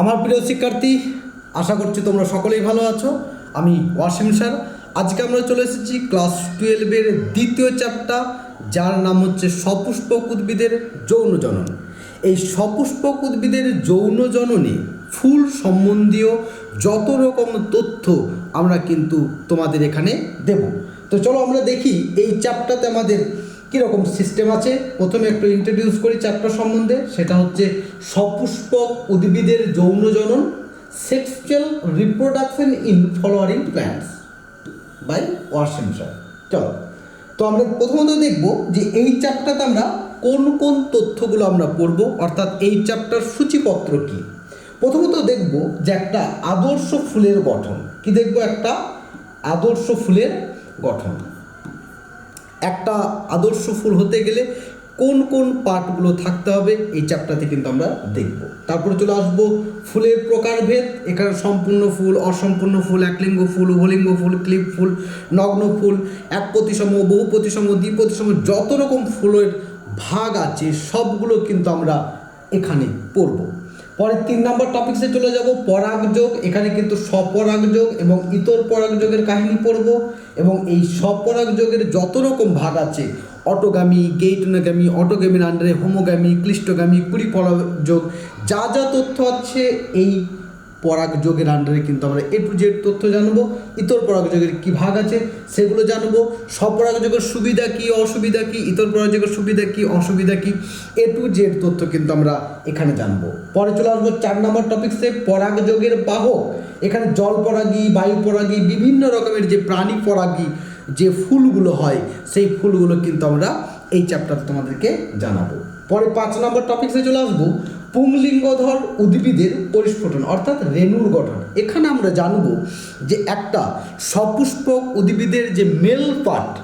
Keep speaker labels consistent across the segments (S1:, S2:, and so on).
S1: আমার প্রিয় শিক্ষার্থী, আশা করছি তোমরা সকলেই ভালো আছো। আমি ওয়াসিম স্যার। আজকে আমরা চলে এসেছি ক্লাস টুয়েলভের দ্বিতীয় চ্যাপ্টার যার নাম হচ্ছে সপুষ্পক উদ্ভিদের যৌন জনন। এই সপুষ্পক উদ্ভিদের যৌন জননে ফুল সম্বন্ধীয় যত রকম তথ্য আমরা কিন্তু তোমাদের এখানে দেব। তো চলো আমরা দেখি এই চ্যাপ্টারতে আমাদের কীরকম সিস্টেম আছে? প্রথমে একটু ইন্ট্রোডিউস করি চ্যাপ্টার সম্বন্ধে, সেটা হচ্ছে সপুষ্পক উদ্ভিদের যৌন জনন sexual reproduction in flowering plants by sir চলো, তো আমরা প্রথমত দেখব যে এই চ্যাপ্টারতে আমরা কোন কোন তথ্যগুলো আমরা পড়ব, অর্থাৎ এই চ্যাপ্টার সূচিপত্র কি। প্রথমত দেখব যে একটা আদর্শ ফুলের গঠন। কি দেখব একটা? আদর্শ ফুলের গঠন। একটা আদর্শ ফুল হতে গেলে কোন কোন পার্টগুলো থাকতে হবে এই চ্যাপ্টারতে কিন্তু আমরা দেখব। তারপরে চলে আসব ফুলের প্রকারভেদ। এখানে সম্পূর্ণ ফুল, অসম্পূর্ণ ফুল, একলিঙ্গ ফুল, উভলিঙ্গ ফুল, ক্লিপ ফুল, নগ্ন ফুল, এক প্রতিসম, বহু প্রতিসম দ্বিপ্রতিসম যত রকম ফুলের ভাগ আছে সবগুলো কিন্তু আমরা এখানে পড়ব। পরে তিন নম্বর টপিক্সে চলে যাব পরাগযোগ এখানে কিন্তু স্বপরাগযোগ এবং ইতর পরাগযোগের কাহিনী পড়ব এবং এই স্বপরাগযোগের যত রকম ভাগ আছে অটোগামী গেইটনোগামী অটোগামীর আন্ডারে হোমোগামী ক্লিষ্টগামী কুড়ি পরাগযোগ যা যা তথ্য আছে, এই পরাগযোগের আন্ডারে কিন্তু আমরা এ টু জেড তথ্য জানব, ইতর পরাগযোগের কী ভাগ আছে সেগুলো জানব স্বপরাগযোগের সুবিধা কী, অসুবিধা কী, ইতর পরাগযোগের সুবিধা কী, অসুবিধা কী এ টু জেড তথ্য কিন্তু আমরা এখানে জানব। পরে চলে আসব চার নম্বর টপিক্সে পরাগযোগের বাহক। এখানে জল পরাগী, বায়ু পরাগী, বিভিন্ন রকমের যে প্রাণী পরাগী যে ফুলগুলো হয়, সেই ফুলগুলো কিন্তু আমরা এই চ্যাপ্টার তোমাদেরকে জানাব। পরে পাঁচ নম্বর টপিক্সে চলে আসব পুংলিঙ্গধর উদ্ভিদের পরিস্ফুটন, অর্থাৎ রেণুর গঠন। এখানে আমরা জানব যে একটা সপুষ্পক উদ্ভিদের যে মেল পার্ট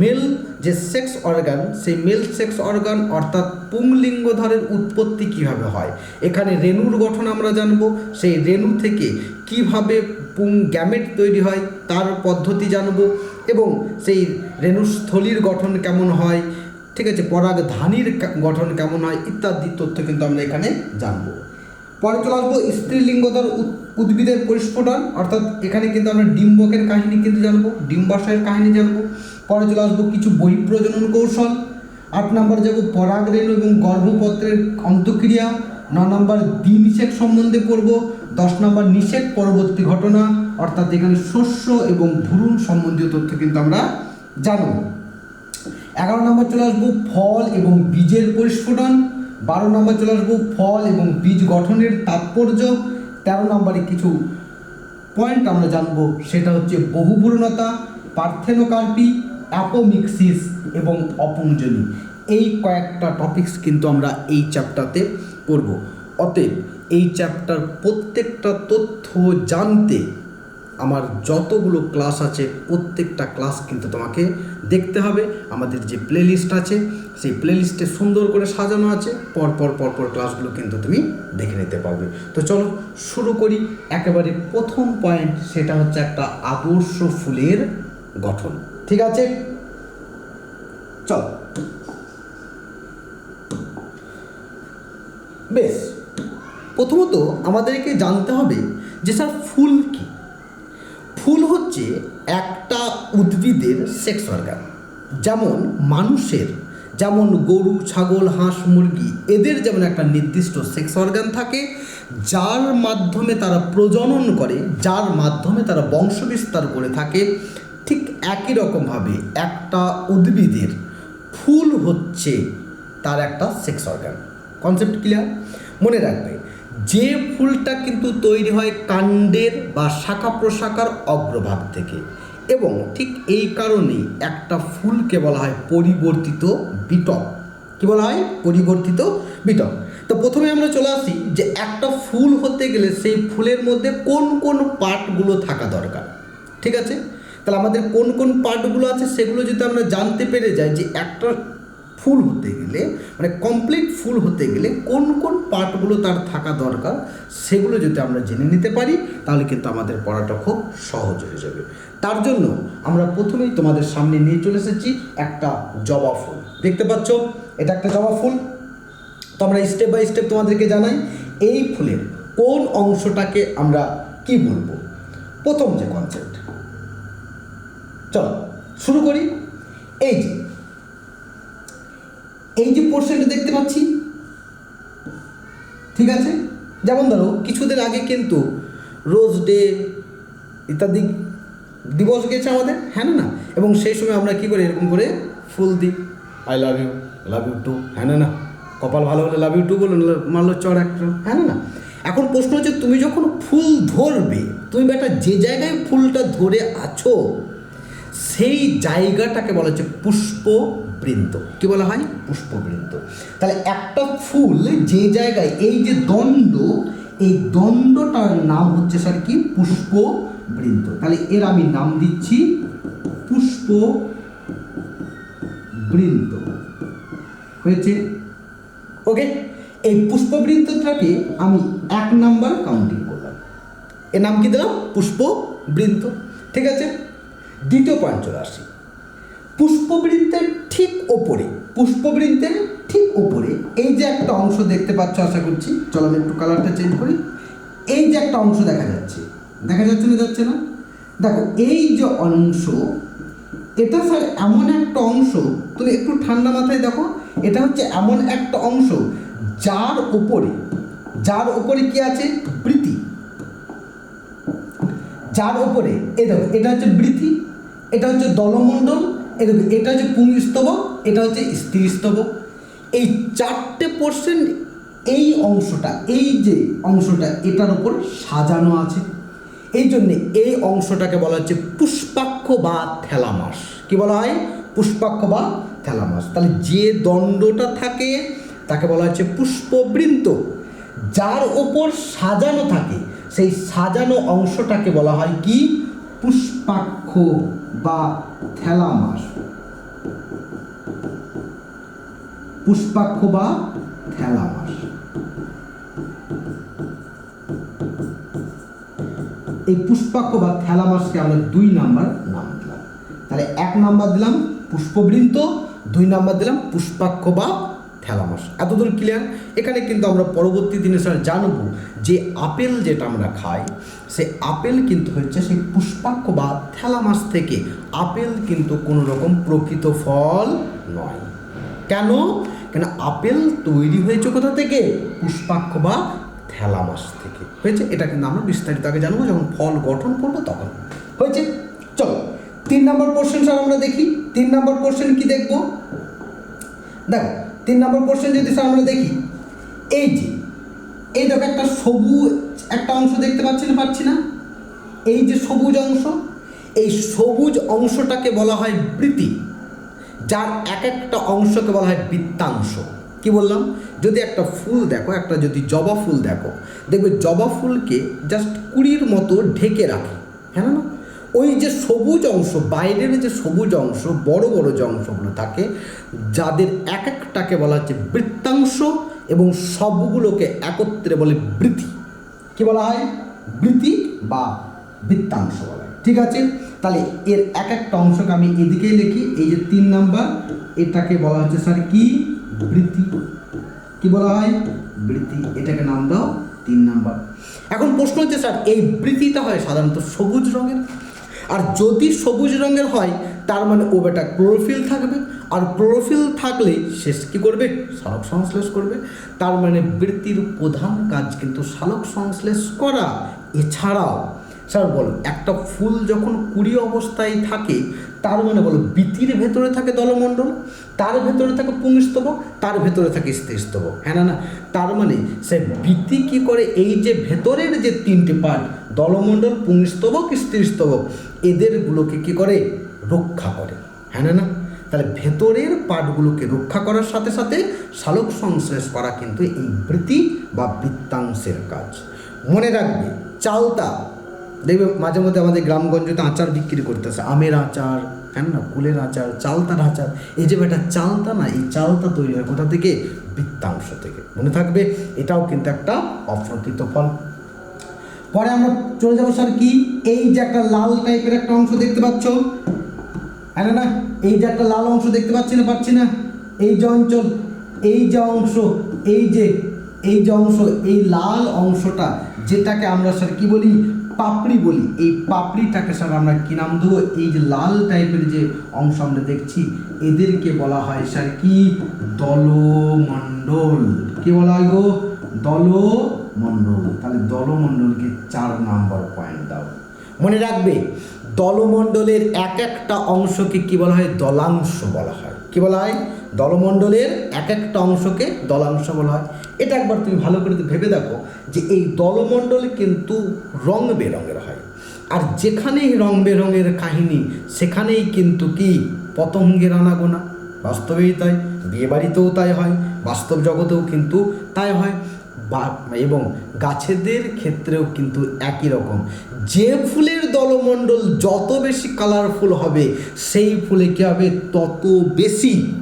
S1: মেল যে সেক্স অর্গান সেই মেল সেক্স অর্গান অর্থাৎ পুংলিঙ্গধরের উৎপত্তি কীভাবে হয়? এখানে রেণুর গঠন আমরা জানব, সেই রেণু থেকে কীভাবে পুং গ্যামেট তৈরি হয়, তার পদ্ধতি জানব, এবং সেই রেণুস্থলীর গঠন কেমন হয় ঠিক আছে, পরাগ ধানির গঠন কেমন হয় ইত্যাদি তথ্য কিন্তু আমরা এখানে জানব। পরে চলে আসব স্ত্রীলিঙ্গধর উদ- উদ্ভিদের পরিস্ফুটন, অর্থাৎ এখানে কিন্তু আমরা ডিম্বকের কাহিনী কিন্তু জানব, ডিম্বাশয়ের কাহিনী জানব। পরে চলে আসব কিছু বহিঃপ্রজনন কৌশল, আট নম্বর যাব পরাগ রেণু এবং গর্ভপত্রের অন্তক্রিয়া, ন নম্বর দ্বিনিষেক সম্বন্ধে পড়ব, দশ নম্বর নিষেক পরবর্তী ঘটনা, অর্থাৎ এখানে শস্য এবং ভ্রূণ সম্বন্ধীয় তথ্য কিন্তু আমরা জানব। এগারো নম্বর চলে আসব ফল এবং বীজের পরিস্ফুটন বারো নম্বর চলে আসব ফল এবং বীজ গঠনের তাৎপর্য। তেরো নম্বরে কিছু পয়েন্ট আমরা জানব, সেটা হচ্ছে বহুভূরণতা পার্থেনোকার্পি, অ্যাপোমিক্সিস এবং অপুঞ্জনী। এই কয়েকটা টপিকস কিন্তু আমরা এই চ্যাপ্টারতে পড়ব অতএব এই চ্যাপ্টার প্রত্যেকটা তথ্য জানতে আমার যতগুলো ক্লাস আছে, প্রত্যেকটা ক্লাস কিন্তু তোমাকে দেখতে হবে। আমাদের যে প্লেলিস্ট আছে, সেই প্লেলিস্টে সুন্দর করে সাজানো আছে। পর পর পর পর ক্লাসগুলো কিন্তু তুমি দেখে নিতে পারবে। তো চলো, শুরু করি। একেবারে প্রথম পয়েন্ট সেটা হচ্ছে একটা আদর্শ ফুলের গঠন। ঠিক আছে? চল। বেশ। প্রথমত আমাদেরকে জানতে হবে যে স্যার ফুল কী? ফুল হচ্ছে একটা উদ্ভিদের সেক্স অর্গান যেমন মানুষের, যেমন গরু, ছাগল, হাঁস, মুরগি, এদের যেমন একটা নির্দিষ্ট সেক্স অর্গান থাকে, যার মাধ্যমে তারা প্রজনন করে, যার মাধ্যমে তারা বংশবিস্তার করে থাকে, ঠিক একই রকমভাবে একটা উদ্ভিদের ফুল হচ্ছে তার একটা সেক্স অর্গান কনসেপ্ট ক্লিয়ার মনে রাখবে যে ফুলটা কিন্তু তৈরি হয় কাণ্ডের বা শাখা প্রশাখার অগ্রভাগ থেকে। এবং ঠিক এই কারণেই একটা ফুলকে বলা হয় পরিবর্তিত বিটক। কি বলা হয়? পরিবর্তিত বিটক। তো প্রথমে আমরা চলে আসি যে একটা ফুল হতে গেলে সেই ফুলের মধ্যে কোন কোন পার্টগুলো থাকা দরকার। ঠিক আছে? তাহলে আমাদের কোন কোন পার্টগুলো আছে সেগুলো যদি আমরা জানতে পেরে যাই যে একটা ফুল হতে গেলে মানে কমপ্লিট ফুল হতে গেলে কোন কোন পার্টগুলো তার থাকা দরকার সেগুলো যদি আমরা জেনে নিতে পারি, তাহলে কিন্তু আমাদের পড়াটা খুব সহজ হয়ে যাবে। তার জন্য আমরা প্রথমেই তোমাদের সামনে নিয়ে চলে এসেছি একটা জবা ফুল। দেখতে পাচ্ছ? এটা একটা জবা ফুল। তো আমরা স্টেপ বাই স্টেপ তোমাদেরকে জানাই, এই ফুলের কোন অংশটাকে আমরা কি বলব? প্রথম যে কনসেপ্ট চলো, শুরু করি। এই যে এই যে পোর্শনটা দেখতে পাচ্ছি, ঠিক আছে? যেমন ধরো, কিছুদিন আগে কিন্তু রোজ ডে, ইত্যাদি দিবস গেছে আমাদের হ্যাঁ না এবং সেই সময় আমরা কি করি, এরকম করে ফুল দিই। I love you love you too হ্যাঁ না কপাল ভালো হলে লাভ ইউ টু বলো মারলো চর একটা হ্যাঁ না না? এখন প্রশ্ন হচ্ছে, তুমি যখন ফুল ধরবে, তুমি বেটা যে জায়গায় ফুলটা ধরে আছো সেই জায়গাটাকে বলা হচ্ছে পুষ্পবৃন্ত কি বলা হয়? পুষ্পবৃন্ত তাহলে একটা ফুল যে জায়গায়, এই যে দণ্ড, এই দণ্ডটার নাম হচ্ছে স্যার কি? পুষ্পবৃন্ত তাহলে এর আমি নাম দিচ্ছি পুষ্প বৃন্ত হয়েছে? ওকে? এই পুষ্পবৃন্তটাকে আমি এক নাম্বার কাউন্টিং করলাম। এর নাম কি দিলাম? পুষ্পবৃন্ত ঠিক আছে? দ্বিতীয় আসি পুষ্পবৃন্তের ঠিক ওপরে, পুষ্পবৃন্তের ঠিক ওপরে এই যে একটা অংশ দেখতে পাচ্ছ, আশা করছি, চলো আমি একটু কালারটা চেঞ্জ করি, এই যে একটা অংশ দেখা যাচ্ছে। দেখা যাচ্ছে না যাচ্ছে না? দেখো, এই যে অংশ, এটা স্যার এমন একটা অংশ, তুমি একটু ঠান্ডা মাথায় দেখো, এটা হচ্ছে এমন একটা অংশ, যার উপরে যার উপরে কি আছে? বৃতি যার উপরে এ দেখো, এটা হচ্ছে বৃথি এটা হচ্ছে দলমণ্ডল এ দেখো, এটা হচ্ছে পুংস্তবক, এটা হচ্ছে স্ত্রীস্তবক। এই চারটে পোর্শন এই অংশটা, এই যে অংশটা, এটার উপর সাজানো আছে। এই জন্যে এই অংশটাকে বলা হচ্ছে পুষ্পাক্ষ বা থ্যালামাস কি বলা হয়? পুষ্পাক্ষ বা থ্যালামাস তাহলে যে দণ্ডটা থাকে, তাকে বলা হচ্ছে পুষ্পবৃন্ত যার ওপর সাজানো থাকে সেই সাজানো অংশটাকে বলা হয় কি? পুষ্পাক্ষ বা থ্যালামাস পুষ্পাক্ষ বা থ্যালামাস এই পুষ্পাক্ষ বা থ্যালামাসকে আমরা দুই নাম্বার নাম দিলাম। তাহলে এক নাম্বার দিলাম পুষ্পবৃন্ত দুই নাম্বার দিলাম পুষ্পাক্ষ বা থ্যালামাস এতদূর ক্লিয়ার এখানে কিন্তু আমরা পরবর্তী দিনে স্যার জানব যে আপেল যেটা আমরা খাই, সে আপেল কিন্তু হচ্ছে সেই পুষ্পাক্ষ বা থ্যালামাস থেকে আপেল কিন্তু কোনো রকম প্রকৃত ফল নয়। কেন? কেন আপেল তৈরি হয়েছে কোথা থেকে? পুষ্পাক্ষ বা থ্যালামাস থেকে। হয়েছে? এটা কিন্তু আমরা বিস্তারিত আগে জানব, যখন ফল গঠন করব তখন। হয়েছে? চলো, তিন নম্বর কোশ্চেন স্যার আমরা দেখি। তিন নম্বর কোশ্চেন কি দেখব? দেখো তিন নম্বর কোশ্চেন যদি স্যার আমরা দেখি, এই যে, এই দেখো একটা সবুজ একটা অংশ দেখতে পাচ্ছি না পাচ্ছি না? এই যে সবুজ অংশ, এই সবুজ অংশটাকে বলা হয় বৃতি যার এক একটা অংশকে বলা হয় বৃত্তাংশ। কি বললাম? যদি একটা ফুল দেখো, একটা যদি জবা ফুল দেখো, দেখবে জবা ফুলকে জাস্ট কুড়ির মতো ঢেকে রাখে হ্যাঁ না? ওই যে সবুজ অংশ, বাইরের যে সবুজ অংশ, বড় বড় যে অংশগুলো থাকে, যাদের এক একটাকে বলা হচ্ছে বৃত্তাংশ এবং সবগুলোকে একত্রে বলে বৃতি কি বলা হয়? বৃতি বা বৃত্তাংশ বলা হয়। ঠিক আছে? তাহলে এর এক একটা অংশকে আমি এদিকেই লিখি, এই যে তিন নাম্বার, এটাকে বলা হচ্ছে স্যার কি? বৃত্তি। কি বলা হয়? বৃত্তি। এটাকে নাম দাও, তিন নাম্বার। এখন প্রশ্ন হচ্ছে স্যার এই বৃত্তিটা হয় সাধারণত সবুজ রঙের? আর যদি সবুজ রঙের হয়, তার মানে ও বেটা ক্লোরোফিল থাকবে। আর ক্লোরোফিল থাকলে শেষ কী করবে? সালক সংশ্লেষ করবে। তার মানে বৃত্তির প্রধান কাজ কিন্তু সালক সংশ্লেষ করা। এছাড়াও, স্যার বল, একটা ফুল যখন কুড়ি অবস্থায় থাকে তার মানে বলো বৃত্তির ভেতরে থাকে দলমণ্ডল, তার ভেতরে থাকে পুংস্তবক তার ভেতরে থাকে স্থিরস্তবক হ্যাঁ না না? তার মানে সে বৃত্তি কী করে? এই যে ভেতরের যে তিনটি পার্ট দলমণ্ডল পুংস্তবক স্থিরস্তবক এদেরগুলোকে কি করে? রক্ষা করে। হ্যাঁ না না? তাহলে ভেতরের পার্টগুলোকে রক্ষা করার সাথে সাথে সালোক সংশ্লেষ করা কিন্তু এই বৃত্তি বা বৃত্তাংশের কাজ। মনে রাখবে, চালতা দেখবে মাঝে মধ্যে আমাদের গ্রামগঞ্জতে আচার বিক্রি করতেছে। আমের আচার হ্যাঁ না? কুলের আচার, চালতার আচার। এই যে বেটা চালতা না, এই চালতা তৈরি হয় কোথা থেকে? বৃত্তাংশ থেকে। মনে থাকবে এটাও কিন্তু একটা অপ্রকৃত ফল। পরে আমরা চলে যাব স্যার কি? এই যে একটা লাল টাইপের একটা অংশ দেখতে পাচ্ছ। হ্যাঁ না, এই যে একটা লাল অংশ দেখতে পাচ্ছি না পাচ্ছি না। এই যে অঞ্চল, এই যে অংশ, এই যে এই যে অংশ, এই লাল অংশটা, যেটাকে আমরা স্যার কি বলি? পাপড়ি বলি, এই পাপড়িটাকে স্যার আমরা কি নাম দেবো? এই যে লাল টাইপের যে অংশ আমরা দেখছি, এদেরকে বলা হয় স্যার কি? দলমণ্ডল। কি বলা হয় গো? দলমণ্ডল। তাহলে দলমণ্ডলকে চার নাম্বার পয়েন্ট দাও। মনে রাখবে, দলমণ্ডলের এক একটা অংশকে কি বলা হয়? দলাংশ বলা হয়। কি বলা হয়? দলমণ্ডলের এক একটা অংশকে দলাংশ বলা হয়। এটা একবার তুমি ভালো করে ভেবে দেখো যে এই দলমণ্ডল কিন্তু রং বেরঙের হয়। আর যেখানেই রং বেরঙের কাহিনী, সেখানেই কিন্তু কি? পতঙ্গের আনাগোনা। বাস্তবেই তাই, বিয়েবাড়িতেও তাই হয়, বাস্তব জগতেও কিন্তু তাই হয়। বা, এবং গাছেদের ক্ষেত্রেও কিন্তু একই রকম। যে ফুলের দলমণ্ডল যত বেশি কালারফুল হবে, সেই ফুলে কী হবে? তত বেশি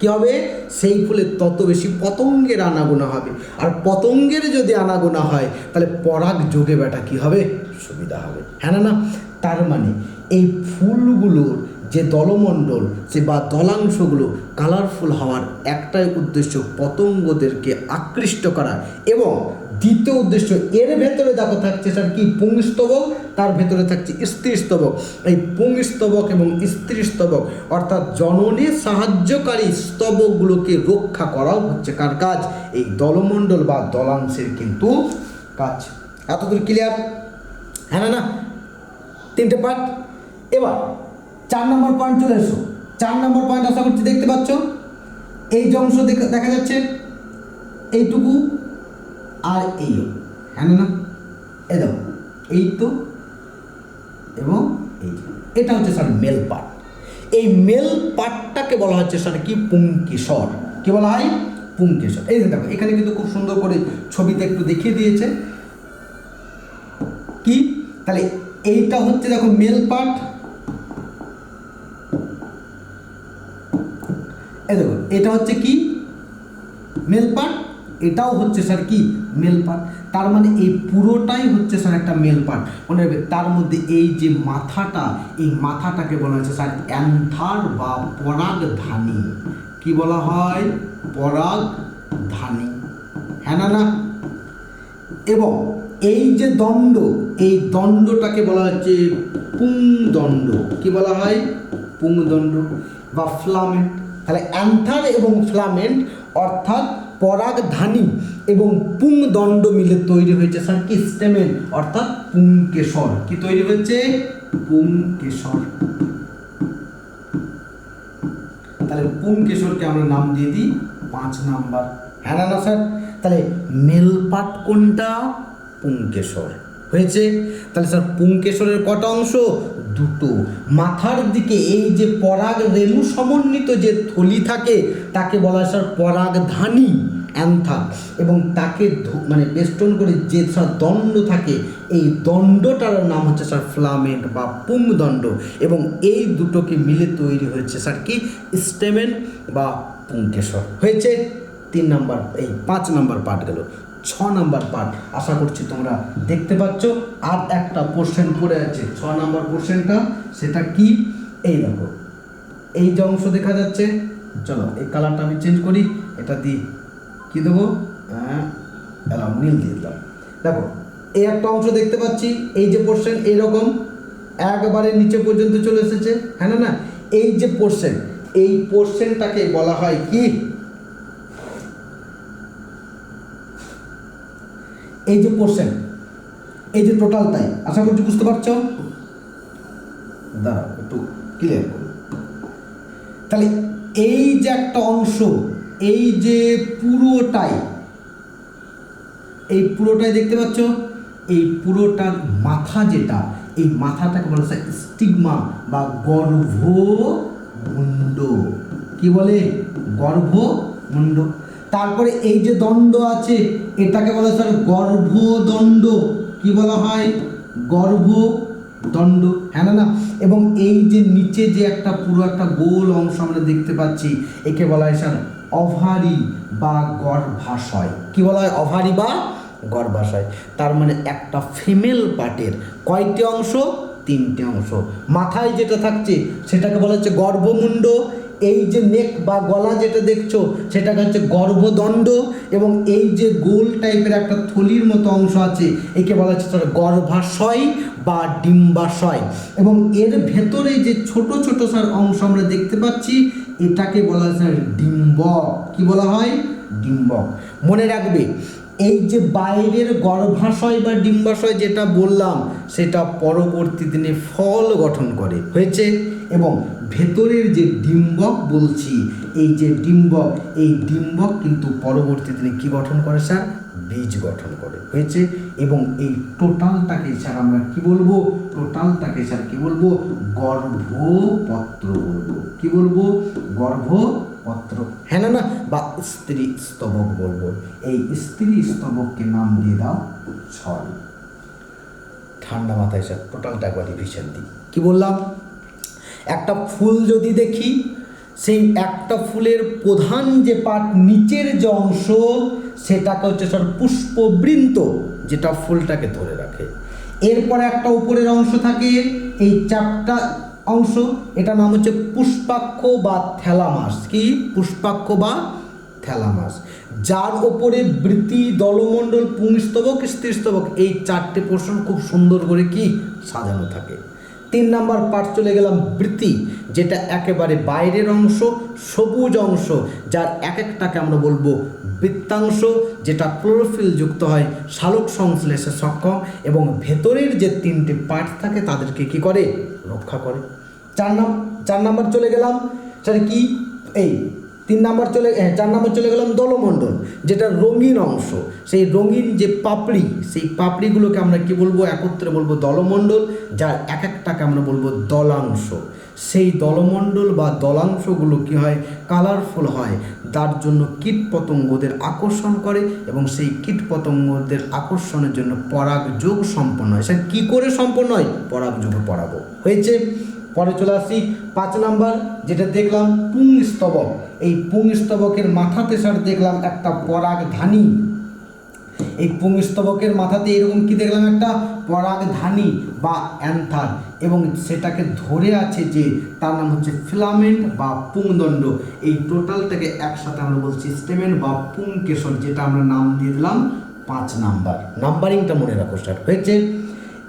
S1: কী হবে? সেই ফুলে তত বেশি পতঙ্গের আনাগোনা হবে। আর পতঙ্গের যদি আনাগোনা হয়, তাহলে পরাগ যোগে বেটা কি হবে? সুবিধা হবে। হ্যাঁ না না? তার মানে এই ফুলগুলোর যে দলমণ্ডল, সে বা দলাংশগুলো কালারফুল হওয়ার একটাই উদ্দেশ্য পতঙ্গদেরকে আকৃষ্ট করা এবং দ্বিতীয় উদ্দেশ্য, এর ভেতরে দেখো থাকছে স্যার কি? পুংস্তবক তার ভেতরে থাকছে স্ত্রীস্তবক এই পুংস্তবক এবং স্ত্রীস্তবক অর্থাৎ জননী সাহায্যকারী স্তবকগুলোকে রক্ষা করাও হচ্ছে কার কাজ? এই দলমণ্ডল বা দলাংশের কিন্তু কাজ। এতদূর ক্লিয়ার হ্যাঁ না না? তিনটে পার্ট এবার, চার নম্বর পয়েন্ট চলে এসো। চার নম্বর পয়েন্ট আশা করছি দেখতে পাচ্ছ? এই যে অংশ দেখা দেখা যাচ্ছে, এইটুকু আর এই হ্যাঁ না? এ দেখো, এই তো এবং এই এটা হচ্ছে স্যার মেল পার্ট এই মেল পার্টটাকে বলা হচ্ছে স্যার কি? পুঙ্কেশ্বর কি বলা হয়? পুঙ্কেশ্বর এই দেখো, এখানে কিন্তু খুব সুন্দর করে ছবিতে একটু দেখিয়ে দিয়েছে। কি? তাহলে এইটা হচ্ছে দেখো মেল পার্ট এই দেখো, এটা হচ্ছে কি? মেল পার্ট এটাও হচ্ছে স্যার কি? মেল পার্ট তার মানে এই পুরোটাই হচ্ছে স্যার একটা মেল পার্ট মনে রাখবে, তার মধ্যে এই যে মাথাটা, এই মাথাটাকে বলা হচ্ছে স্যার অ্যান্থার বা পরাগ ধানী কি বলা হয়? পরাগ ধানী হ্যাঁ না না? এবং এই যে দণ্ড, এই দণ্ডটাকে বলা হচ্ছে পুংদণ্ড। কি বলা হয়? পুংদণ্ড বা ফ্লামেন্ট। তাহলে অ্যান্থার এবং ফ্লামেন্ট অর্থাৎ পরাগধানী এবং পুংদণ্ড মিলে তৈরি হয়েছে। স্যার, কি স্টেমেন? অর্থাৎ পুংকেশর। কি তৈরি হয়েছে পুংকেশর। তাহলে পুংকেশরকে আমরা নাম দিয়ে দিই পাঁচ নাম্বার। হ্যাঁ না, স্যার? তাহলে মেলপাট কোনটা? পুংকেশর। হয়েছে? তাহলে স্যার, পুংকেশরের কটা অংশ? দুটো। মাথার দিকে এই যে পরাগ রেণু সমন্বিত যে থলি থাকে, তাকে বলা হয় স্যার পরাগধানী অ্যান্থা। এবং তাকে মানে বেষ্টন করে যে স্যার দণ্ড থাকে, এই দণ্ডটার নাম হচ্ছে স্যার ফ্লামেন্ট বা পুংদণ্ড। এবং এই দুটোকে মিলে তৈরি হয়েছে স্যার কি? স্টেমেন বা পুংকেশর। হয়েছে? তিন নাম্বার, এই পাঁচ নাম্বার পার্ট গেল। ছ নাম্বার পার্ট আশা করছি তোমরা দেখতে পাচ্ছ। আর একটা পোর্শন পড়ে আছে, ছ নাম্বার পোর্শনটা সেটা কি? এই দেখো, এই যে অংশ দেখা যাচ্ছে, চলো এই কালারটা আমি চেঞ্জ করি, এটা দিই কি দেবো? হ্যাঁ নীল দিয়ে দিলাম। দেখো, এই একটা অংশ দেখতে পাচ্ছি, এই যে পোর্শন এইরকম একবারে নিচে পর্যন্ত চলে এসেছে হ্যাঁ না না, এই যে পোর্শন এই পোর্শনটাকে বলা হয় কি? এই যে পোর্শন এই যে টোটালটাই আশা করছি বুঝতে পারছ? দাঁড়াও, একটু ক্লিয়ার তাহলে এই যে একটা অংশ, এই যে পুরোটাই, এই পুরোটাই দেখতে পাচ্ছ? এই পুরোটার মাথা যেটা, এই মাথাটাকে বলা হয় স্টিগমা বা গর্ভমুণ্ড কি বলে? গর্ভমুণ্ড তারপরে এই যে দণ্ড আছে, এটাকে বলা হয় গর্ভদণ্ড। কি বলা হয়? গর্ভদণ্ড। হ্যাঁ না না। এবং এই যে নিচে যে একটা পুরো একটা গোল অংশ আমরা দেখতে পাচ্ছি, একে বলা হয় স্যার অভারি বা গর্ভাশয়। কি বলা হয়? অভারি বা গর্ভাশয়। তার মানে একটা ফিমেল পার্টের কয়টি অংশ? তিনটে অংশ। মাথায় যেটা থাকছে, সেটাকে বলা হচ্ছে গর্ভমুণ্ড। এই যে নেক বা গলা যেটা দেখছ, সেটাকে হচ্ছে গর্ভদণ্ড এবং এই যে গোল টাইপের একটা থলির মতো অংশ আছে, একে বলা হচ্ছে গর্ভাশয় বা ডিম্বাশয়। এবং এর ভেতরে যে ছোট ছোট স্যার অংশ আমরা দেখতে পাচ্ছি, এটাকে বলা হয় স্যার ডিম্বক কি বলা হয়? ডিম্বক মনে রাখবে, এই যে বাইরের গর্ভাশয় বা ডিম্বাশয় যেটা বললাম, সেটা পরবর্তী দিনে ফল গঠন করে। হয়েছে? এবং ভেতরের যে ডিম্বক বলছি, এই যে ডিম্বক, এই ডিম্বক কিন্তু পরবর্তী দিনে কী গঠন করে, স্যার? বীজ গঠন করে। হয়েছে? এবং এই টোটালটাকে, স্যার, আমরা কি বলব? টোটালটাকে, স্যার, কি বলব? গর্ভপত্র বলব। কি বলব? গর্ভপত্র। হ্যাঁ না না, বা স্ত্রী স্তবক বলব। এই স্ত্রী স্তবককে নাম দিয়ে দাও ছয় ঠান্ডা মাথায়, স্যার, টোটালটা একবার রিভিশন দিই। কি বললাম? একটা ফুল যদি দেখি, সেই একটা ফুলের প্রধান যে পাট নিচের যে অংশ, সেটাকে হচ্ছে স্যার পুষ্পবৃন্ত, যেটা ফুলটাকে ধরে রাখে। এরপরে একটা উপরের অংশ থাকে, এই চারটা অংশ এটা নাম হচ্ছে পুষ্পাক্ষ বা থ্যালামাস কি? পুষ্পাক্ষ বা থ্যালামাস যার ওপরে বৃত্তি, দলমণ্ডল, পুংস্তবক, স্ত্রীস্তবক, এই চারটে পোর্শন খুব সুন্দর করে কি? সাজানো থাকে। তিন নাম্বার পার্ট চলে গেলাম বৃত্তি, যেটা একেবারে বাইরের অংশ, সবুজ অংশ, যার এক একটাকে আমরা বলব বৃত্তাংশ, যেটা ক্লোরোফিল যুক্ত হয় শালক সংশ্লেষে সক্ষম এবং ভেতরের যে তিনটে পার্ট থাকে তাদেরকে কি করে? রক্ষা করে। চার নাম চার নাম্বার চলে গেলাম, সেটা কি? এই তিন নাম্বার চলে হ্যাঁ চার নাম্বার চলে গেলাম দলমণ্ডল, যেটা রঙিন অংশ। সেই রঙিন যে পাপড়ি, সেই পাপড়িগুলোকে আমরা কি বলব? একত্রে বলব দলমণ্ডল, যার এক একটাকে আমরা বলব দলাংশ। সেই দলমণ্ডল বা দলাংশগুলো কি হয়? কালারফুল হয়। তার জন্য কীট পতঙ্গদের আকর্ষণ করে এবং সেই কীট পতঙ্গদের আকর্ষণের জন্য পরাগ যোগ সম্পন্ন হয়। সে কী করে সম্পন্ন হয়? পরাগ যোগ পরাবো। হয়েছে? পরে চলে আসি, পাঁচ নাম্বার, যেটা দেখলাম পুং স্তবক এই পুংস্তবকের মাথাতে স্যার দেখলাম একটা পরাগ ধানী এই পুংস্তবকের মাথাতে এরকম কি দেখলাম একটা পরাগ ধানী বা অ্যান্থার এবং সেটাকে ধরে আছে যে তার নাম হচ্ছে ফিলামেন্ট বা পুংদণ্ড। এই টোটালটাকে একসাথে আমরা বলছি স্টেমেন্ট বা পুংকেশর, যেটা আমরা নাম দিয়ে দিলাম পাঁচ নাম্বার। নাম্বারিংটা মনে রাখো স্যার, হয়েছে?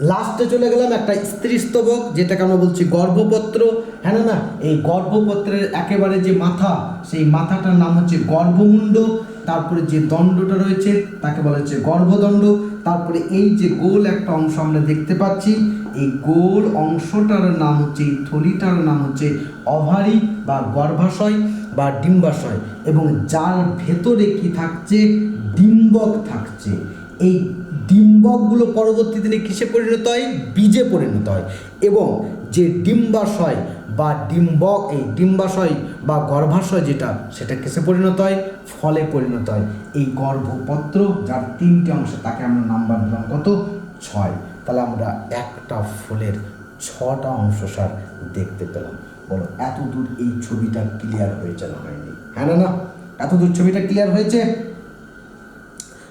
S1: লাস্টে চলে গেলাম একটা স্ত্রী স্তবক, যেটাকে আমরা বলছি গর্ভপত্র। হ্যাঁ না না, এই গর্ভপত্রের একেবারে যে মাথা, সেই মাথাটার নাম হচ্ছে গর্ভমুণ্ড। তারপরে যে দণ্ডটা রয়েছে, তাকে বলা হচ্ছে গর্ভদণ্ড। তারপরে এই যে গোল একটা অংশ আমরা দেখতে পাচ্ছি, এই গোল অংশটার নাম হচ্ছে, এই থলিটার নাম হচ্ছে অভারি বা গর্ভাশয় বা ডিম্বাশয়। এবং যার ভেতরে কি থাকছে? ডিম্বক থাকছে। এই ডিম্বকগুলো পরবর্তী দিনে কিসে পরিণত হয়? বীজে পরিণত হয়। এবং যে ডিম্বাশয় বা ডিম্বক, এই ডিম্বাশয় বা গর্ভাশয় যেটা, সেটা কিসে পরিণত হয়? ফলে পরিণত হয়। এই গর্ভপত্র যার তিনটে অংশ, তাকে আমরা নাম্বার দিলাম কত? ছয়। তাহলে আমরা একটা ফুলের ছটা অংশ স্যার দেখতে পেলাম। বলো এত দূর এই ছবিটা ক্লিয়ার হয়েছে না হয়নি? হ্যাঁ না না। এত দূর ছবিটা ক্লিয়ার হয়েছে?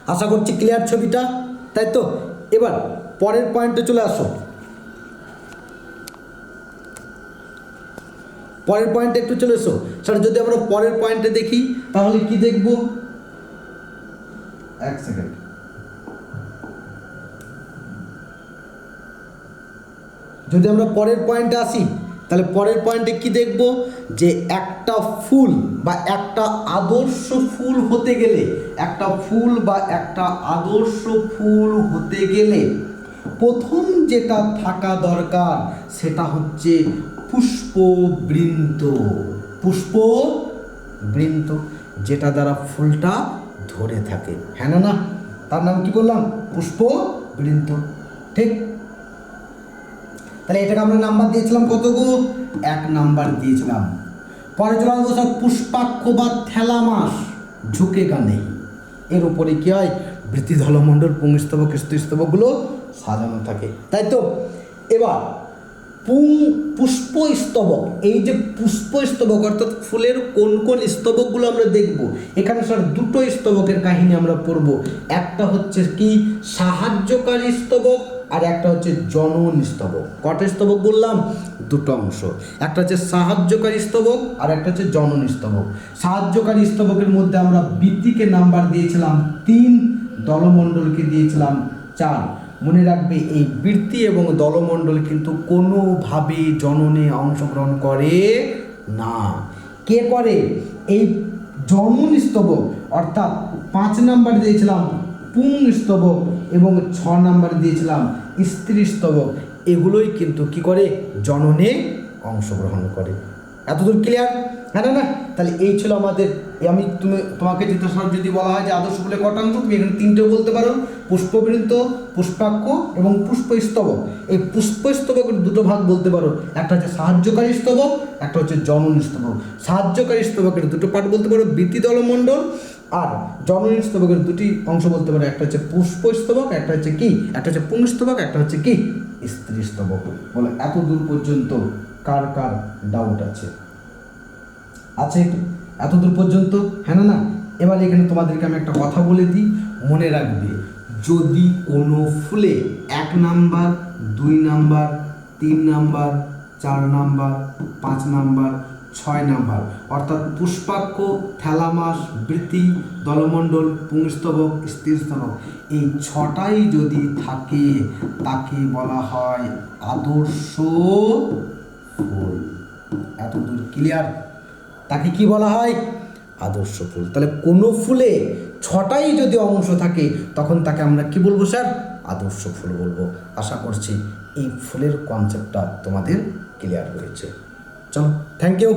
S1: আশা করছি ক্লিয়ার ছবিটা। তাই তো? এবার পরের পয়েন্টে চলে আসো। পরের পয়েন্টে একটু চলে এসো। স্যার, যদি আমরা পরের পয়েন্টে দেখি, তাহলে কি দেখব? এক সেকেন্ড। যদি আমরা পরের পয়েন্টে আসি তাহলে পরের পয়েন্টে কি দেখব? যে একটা ফুল বা একটা আদর্শ ফুল হতে গেলে, একটা ফুল বা একটা আদর্শ ফুল হতে গেলে প্রথম যেটা থাকা দরকার সেটা হচ্ছে পুষ্পবৃন্ত। পুষ্পবৃন্ত, যেটা দ্বারা ফুলটা ধরে থাকে। হ্যাঁ না না? তার নাম কি বললাম? পুষ্পবৃন্ত। ঠিক? তাহলে এটাকে আমরা নাম্বার দিয়েছিলাম কত গো? এক নাম্বার দিয়েছিলাম। পরে চলে আসব স্যার, পুষ্পাক্ষ বা থ্যালামাস ঝুঁকে গানে এর উপরে কি হয়? বৃত্তি ধলমণ্ডল, পুংস্তবক স্ত্রীস্তবকগুলো সাজানো থাকে। তাই তো? এবার, পুং পুষ্প স্তবক এই যে পুষ্প স্তবক অর্থাৎ ফুলের কোন কোন স্তবকগুলো আমরা দেখব? এখানে স্যার দুটো স্তবকের কাহিনী আমরা পড়ব। একটা হচ্ছে কি? সাহায্যকারী স্তবক আর একটা হচ্ছে জনন স্তবক। কটা স্তবক বললাম? দুটো অংশ। একটা হচ্ছে সাহায্যকারী স্তবক আর একটা হচ্ছে জনন স্তবক। সাহায্যকারী স্তবকের মধ্যে আমরা বৃত্তিকে নাম্বার দিয়েছিলাম তিন, দলমণ্ডলকে দিয়েছিলাম চার। মনে রাখবে, এই বৃত্তি এবং দলমণ্ডল কিন্তু কোনোভাবে জননে অংশগ্রহণ করে না। কে করে? এই জনন স্তবক, অর্থাৎ পাঁচ নাম্বার দিয়েছিলাম পুং স্তবক। এবং ছ নাম্বার দিয়েছিলাম স্ত্রী স্তবক এগুলোই কিন্তু কি করে? জননে অংশগ্রহণ করে। এতদূর ক্লিয়ার হ্যাঁ না না, তাহলে এই ছিল আমাদের। আমি তুমি, তোমাকে স্যার যদি বলা হয় যে আদর্শ বলে কটাঙ্গ তুমি এখানে তিনটেও বলতে পারো। পুষ্পবৃন্ত পুষ্পাক্ষ এবং পুষ্পস্তবক। এই পুষ্পস্তবকের দুটো ভাগ বলতে পারো। একটা হচ্ছে সাহায্যকারী স্তবক, একটা হচ্ছে জনন স্তবক। সাহায্যকারী স্তবকের দুটো পার্ট বলতে পারো। বৃত্তি দলমণ্ডল আর জননী স্তবকের দুটি অংশ বলতে পারো, একটা হচ্ছে পুষ্প স্তবক, একটা হচ্ছে কি? একটা হচ্ছে পুংস্তবক একটা হচ্ছে কি? স্ত্রী স্তবক। বলে এত দূর পর্যন্ত কার কার ডাউট আছে? আছে এত দূর পর্যন্ত? হ্যাঁ না। এবার এখানে তোমাদেরকে আমি একটা কথা বলে দিই। মনে রাখবে, যদি কোনো ফুলে এক নাম্বার, দুই নাম্বার, তিন নাম্বার, চার নাম্বার, পাঁচ নাম্বার ছয় নাম্বার। অর্থাৎ পুষ্পাক্ষ থ্যালামাস বৃত্তি, দলমণ্ডল, পুংস্তবক, স্থিরস্তবক। এই ছটাই যদি থাকে, তাকে বলা হয় আদর্শ ফুল। এত দূর ক্লিয়ার তাকে কি বলা হয়? আদর্শ ফুল। তাহলে কোনো ফুলে ছটাই যদি অংশ থাকে, তখন তাকে আমরা কি বলব স্যার? আদর্শ ফুল বলব। আশা করছি এই ফুলের কনসেপ্টটা তোমাদের ক্লিয়ার হয়েছে। চলো থ্যাংক ইউ